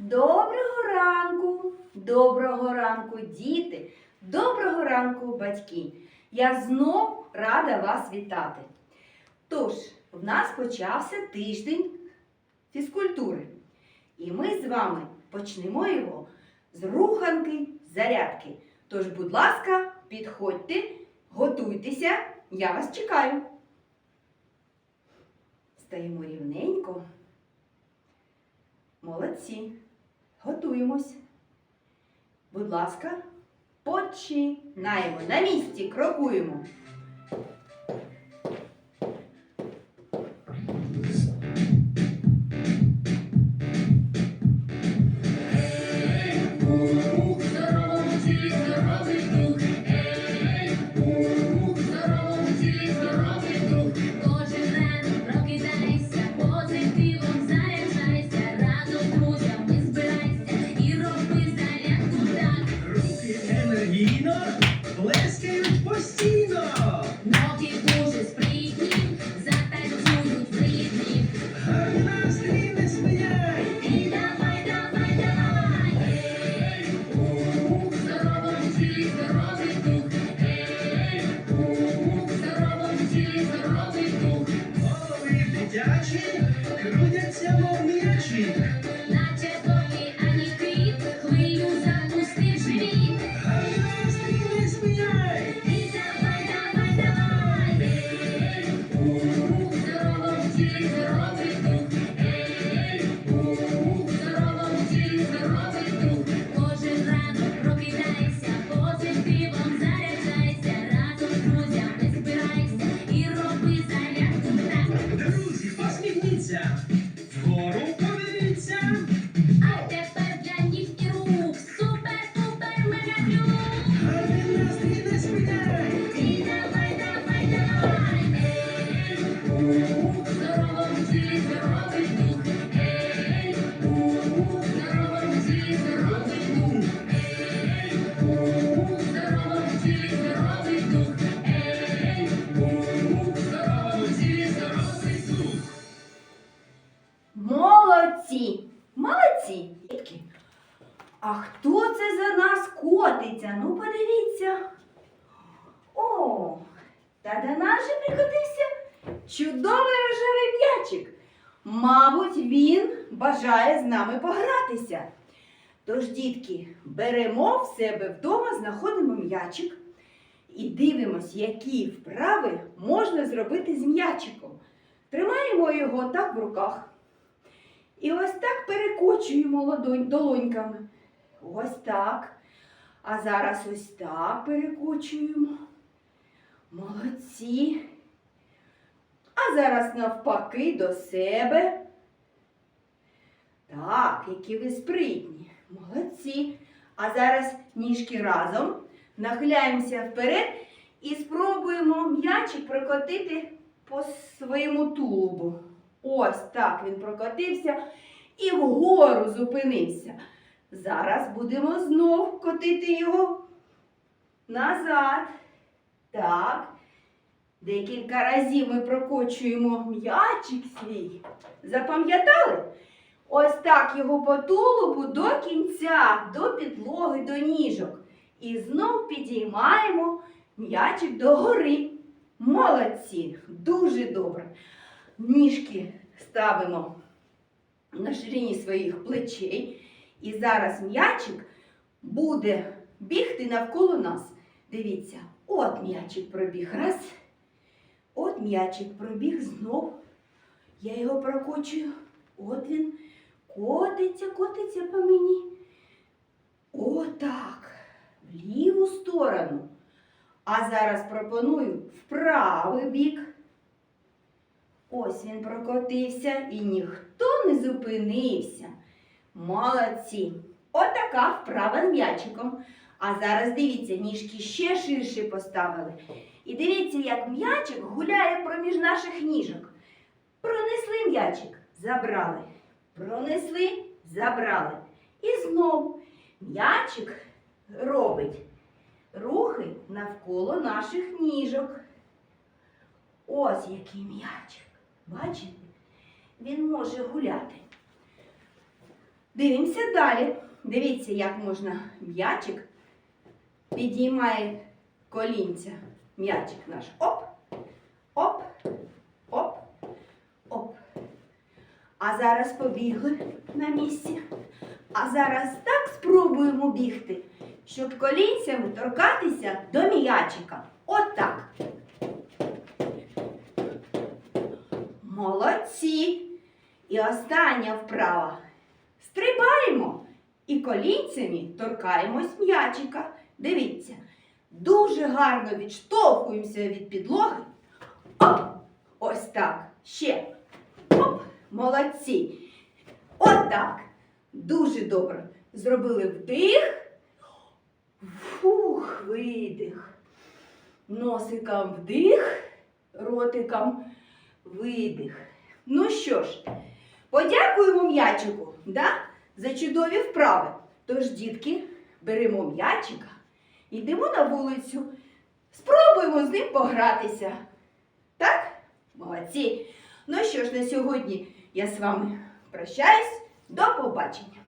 Доброго ранку, доброго ранку, діти, доброго ранку, батьки. Я знов рада вас вітати. Тож, в нас почався тиждень фізкультури. І ми з вами почнемо його з руханки зарядки. Тож, будь ласка, підходьте, готуйтеся, я вас чекаю. Стаємо рівненько. Молодці. Готуємось. Будь ласка, починаємо. На місці крокуємо. Молодці! А хто це за нас котиться? Ну, подивіться. О, та до нас же прикотився чудовий рожевий м'ячик. Мабуть, він бажає з нами погратися. Тож, дітки, беремо в себе вдома, знаходимо м'ячик і дивимось, які вправи можна зробити з м'ячиком. Тримаємо його так в руках. І ось так перекочуємо ладонь, долоньками. Ось так. А зараз ось так перекочуємо. Молодці. А зараз навпаки до себе. Так, які ви спритні. Молодці. А зараз ніжки разом. Нахиляємося вперед і спробуємо м'ячик прокотити по своєму тулубу. Ось так він прокотився і вгору зупинився. Зараз будемо знов котити його назад. Так. Декілька разів ми прокочуємо м'ячик свій. Запам'ятали? Ось так його по тулубу до кінця, до підлоги, до ніжок. І знов підіймаємо м'ячик догори. Молодці! Дуже добре. Ніжки ставимо на ширині своїх плечей. І зараз м'ячик буде бігти навколо нас. Дивіться, от м'ячик пробіг. Раз. От м'ячик пробіг знов. Я його прокочую. От він котиться, котиться по мені. Отак. В ліву сторону. А зараз пропоную в правий бік. Ось він прокотився і ніхто не зупинився. Молодці! Отака вправа м'ячиком. А зараз дивіться, ніжки ще ширше поставили. І дивіться, як м'ячик гуляє проміж наших ніжок. Пронесли м'ячик, забрали. Пронесли, забрали. І знов м'ячик робить рухи навколо наших ніжок. Ось який м'ячик. Бачите? Він може гуляти. Дивимося далі. Дивіться, як можна м'ячик підіймає колінця. М'ячик наш. Оп, оп, оп, оп. А зараз побігли на місці. А зараз так спробуємо бігти, щоб колінцями торкатися до м'ячика. Отак. Молодці. І остання вправа. Стрибаємо і колінцями торкаємось м'ячика. Дивіться, дуже гарно відштовхуємося від підлоги. Оп! Ось так. Ще. Оп! Молодці. Отак. Дуже добре. Зробили вдих. Фух, видих. Носиком вдих, ротиком видих. Ну що ж, подякуємо м'ячику да, за чудові вправи. Тож, дітки, беремо м'ячика, йдемо на вулицю, спробуємо з ним погратися. Так? Молодці. Ну що ж, на сьогодні я з вами прощаюсь. До побачення.